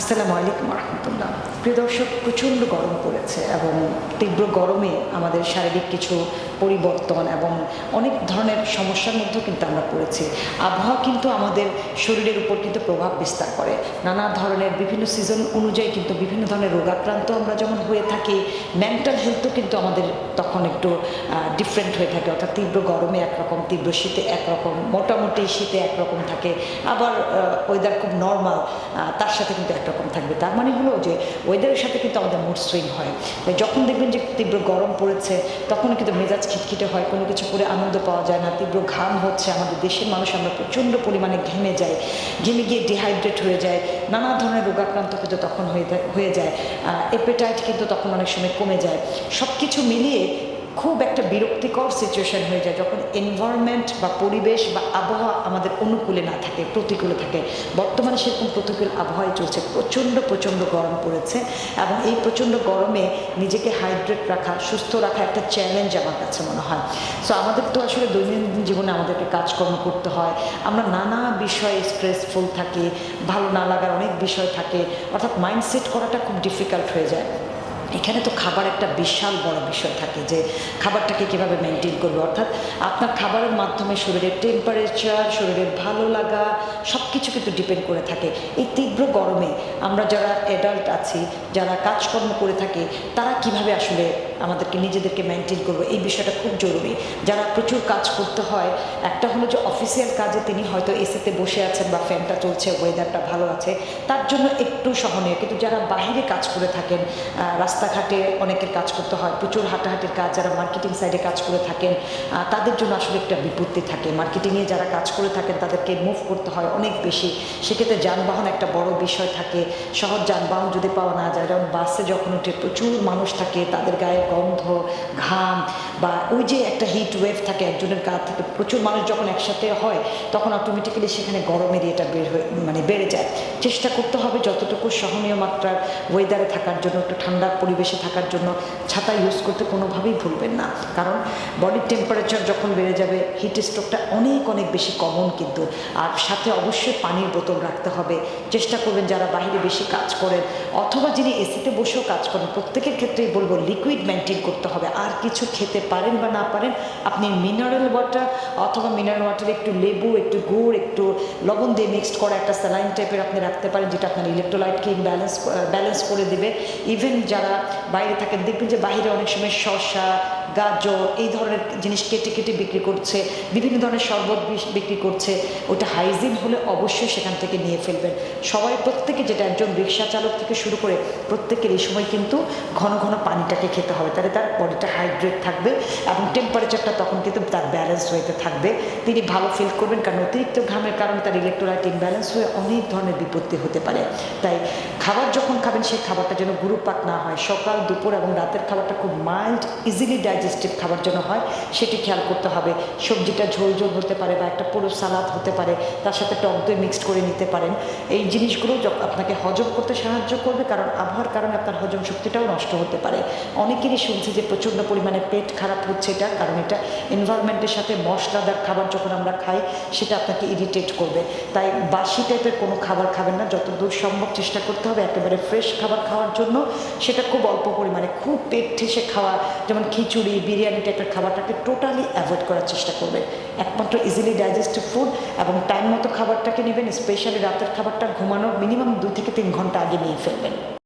আসসালামু আলাইকুম রহমতুল্লাহ। প্রিয় দর্শক, প্রচণ্ড গরম পড়েছে এবং তীব্র গরমে আমাদের শারীরিক কিছু পরিবর্তন এবং অনেক ধরনের সমস্যার মধ্যেও কিন্তু আমরা পড়েছি। আবহাওয়া কিন্তু আমাদের শরীরের উপর কিন্তু প্রভাব বিস্তার করে। নানা ধরনের বিভিন্ন সিজন অনুযায়ী কিন্তু বিভিন্ন ধরনের রোগাক্রান্ত আমরা যেমন হয়ে থাকি মেন্টাল হেলথও কিন্তু আমাদের তখন একটু ডিফারেন্ট হয়ে থাকে। অর্থাৎ তীব্র গরমে একরকম, তীব্র শীতে একরকম, মোটামুটি শীতে একরকম থাকে। আবার ওয়েদার খুব নর্মাল তার সাথে কিন্তু একরকম থাকবে। তার মানে হলো যে ওয়েদারের সাথে কিন্তু আমাদের মুড সুইং হয়। যখন দেখবেন যে তীব্র গরম পড়েছে তখন কিন্তু মেজাজ খিটখিটে হয়, কোনো কিছু করে আনন্দ পাওয়া যায় না, তীব্র ঘাম হচ্ছে, আমাদের দেশের মানুষ আমরা প্রচণ্ড পরিমাণে ঘেমে যাই, ঘেমে গিয়ে ডিহাইড্রেট হয়ে যায় নানা ধরনের রোগাক্রান্ত কিন্তু তখন হয়ে যায়- হয়ে যায়। এপেটাইট কিন্তু তখন অনেক সময় কমে যায়। সব কিছু মিলিয়ে খুব একটা বিরক্তিকর সিচুয়েশন হয়ে যায় যখন এনভায়রনমেন্ট বা পরিবেশ বা আবহাওয়া আমাদের অনুকূলে না থাকে, প্রতিকূলে থাকে। বর্তমানে সেরকম প্রতিকূল আবহাওয়ায় চলছে। প্রচণ্ড প্রচণ্ড গরম পড়েছে এবং এই প্রচণ্ড গরমে নিজেকে হাইড্রেট রাখা, সুস্থ রাখা একটা চ্যালেঞ্জ আমার কাছে মনে হয়। সো আমাদের তো আসলে দৈনন্দিন জীবনে আমাদেরকে কাজকর্ম করতে হয়। আমরা নানা বিষয়ে স্ট্রেসফুল থাকি, ভালো না লাগার অনেক বিষয় থাকে। অর্থাৎ মাইন্ডসেট করাটা খুব ডিফিকাল্ট হয়ে যায়। এখানে তো খাবার একটা বিশাল বড় বিষয় থাকে যে খাবারটাকে কীভাবে মেনটেন করবে। অর্থাৎ আপনার খাবারের মাধ্যমে শরীরের টেম্পারেচার শরীরের ভালো লাগা সব কিছু কিন্তু ডিপেন্ড করে থাকে। এই তীব্র গরমে আমরা যারা অ্যাডাল্ট আছি যারা কাজকর্ম করে থাকি তারা কীভাবে আসলে আমাদেরকে নিজেদেরকে মেনটেন করব? এই বিষয়টা খুব জরুরি। যারা প্রচুর কাজ করতে হয় একটা হলো যে অফিসিয়াল কাজে তিনি হয়তো এসিতে বসে আছেন বা ফ্যানটা চলছে ওয়েদারটা ভালো আছে তার জন্য একটু সহনীয়। কিন্তু যারা বাইরে কাজ করে থাকেন আহ, রাস্তাঘাটে অনেকের কাজ করতে হয়, প্রচুর হাঁটাহাঁটির কাজ, যারা মার্কেটিং সাইডে কাজ করে থাকেন তাদের জন্য আসলে একটা বিপত্তি থাকে। মার্কেটিংয়ে যারা কাজ করে থাকেন, তাদেরকে মুভ করতে হয় অনেক বেশি। সেক্ষেত্রে যানবাহন একটা বড় বিষয় থাকে। সহজ যানবাহন যদি পাওয়া না যায়, যেমন বাসে যখন উঠে প্রচুর মানুষ থাকে, তাদের গায়ে গন্ধ, ঘাম বা ওই যে একটা হিট ওয়েভ থাকে একজনের গা থেকে, প্রচুর মানুষ যখন একসাথে হয়, তখন অটোমেটিক্যালি সেখানে গরমের ইয়েটা বের হয়ে মানে বেড়ে যায়। চেষ্টা করতে হবে যতটুকু সহনীয় মাত্রার ওয়েদারে থাকার জন্য, একটু ঠান্ডার পরিবেশে থাকার জন্য ছাতা ইউজ করতে কোনোভাবেই ভুলবেন না। কারণ বডির টেম্পারেচার যখন বেড়ে যাবে হিট স্ট্রোকটা অনেক অনেক বেশি কমন কিন্তু। আর সাথে অবশ্যই পানির বোতল রাখতে হবে। চেষ্টা করবেন যারা বাইরে বেশি কাজ করেন, অথবা যিনি এসিতে বসেও কাজ করেন, প্রত্যেকের ক্ষেত্রেই বলব লিকুইড মেনটেন করতে হবে। আর কিছু খেতে পারেন বা না পারেন, আপনি মিনারেল ওয়াটার অথবা মিনারেল ওয়াটারে একটু লেবু, একটু গুড়, একটু লবণ দিয়ে মিক্সড করা একটা স্যালাইন টাইপের আপনি রাখতে পারেন, যেটা আপনার ইলেকট্রোলাইটকে ব্যালেন্স ব্যালেন্স করে দেবে। ইভেন যারা বাইরে থাকেন দেখবেন যে বাইরে অনেক সময় শসা, গাজর এই ধরনের জিনিস কেটে কেটে বিক্রি করছে, বিভিন্ন ধরনের শরবত বিক্রি করছে। ওটা হাইজিন হলে অবশ্যই সেখান থেকে নিয়ে ফেলবেন। সবাই প্রত্যেকে যেটা একজন রিক্সা চালক থেকে শুরু করে প্রত্যেকের এই সময় কিন্তু ঘন ঘন পানিটাকে খেতে হবে। তাহলে তার বডিটা হাইড্রেট থাকবে এবং টেম্পারেচারটা তখন কিন্তু তার ব্যালেন্স হয়েতে থাকবে। তিনি ভালো ফিল করবেন কারণ অতিরিক্ত ঘামের কারণে তার ইলেকট্রোলাইট ইমব্যালেন্স হয়ে অনেক ধরনের বিপত্তি হতে পারে। তাই খাবার যখন খাবেন, সেই খাবারটা যেন গুরুপাক না হয় সকাল, দুপুর এবং রাতের খাবারটা খুব মাইল্ড ইজিলি ডাইজেস্টিভ খাবার যেন হয়। সেটি খেয়াল করতে হবে। সবজিটা ঝোল ঝোল হতে পারে বা একটা পুরো সালাদ হতে পারে, তার সাথে টক দই মিক্সড করে নিতে পারেন। এই জিনিসগুলো আপনাকে হজম করতে সাহায্য করবে, কারণ আবহাওয়ার কারণে আপনার হজম শক্তিটাও নষ্ট হতে পারে। অনেকেরই শুনছি যে প্রচণ্ড পরিমাণে পেট খারাপ হচ্ছে এটা, কারণ এটা এনভায়রনমেন্টের সাথে মশলাদার খাবার যখন আমরা খাই, সেটা আপনাকে ইরিটেট করবে। তাই বাসি টাইপের কোনো খাবার খাবেন না। যতদূর সম্ভব চেষ্টা করতে হবে একেবারে ফ্রেশ খাবার খাওয়ার জন্য। সেটা খুব অল্প পরিমাণে, খুব পেট ঠেসে খাওয়া, যেমন খিচুড়ি, বিরিয়ানি টাইপের খাবারটাকে টোটালি অ্যাভয়েড করার চেষ্টা করবেন একমাত্র ইজিলি ডাইজেস্টিভ ফুড এবং টাইম মতো খাবারটাকে নেবেন স্পেশালি রাতের খাবারটা ঘুমানোর মিনিমাম দু থেকে তিন ঘণ্টা আগে নিয়ে ফেলবেন।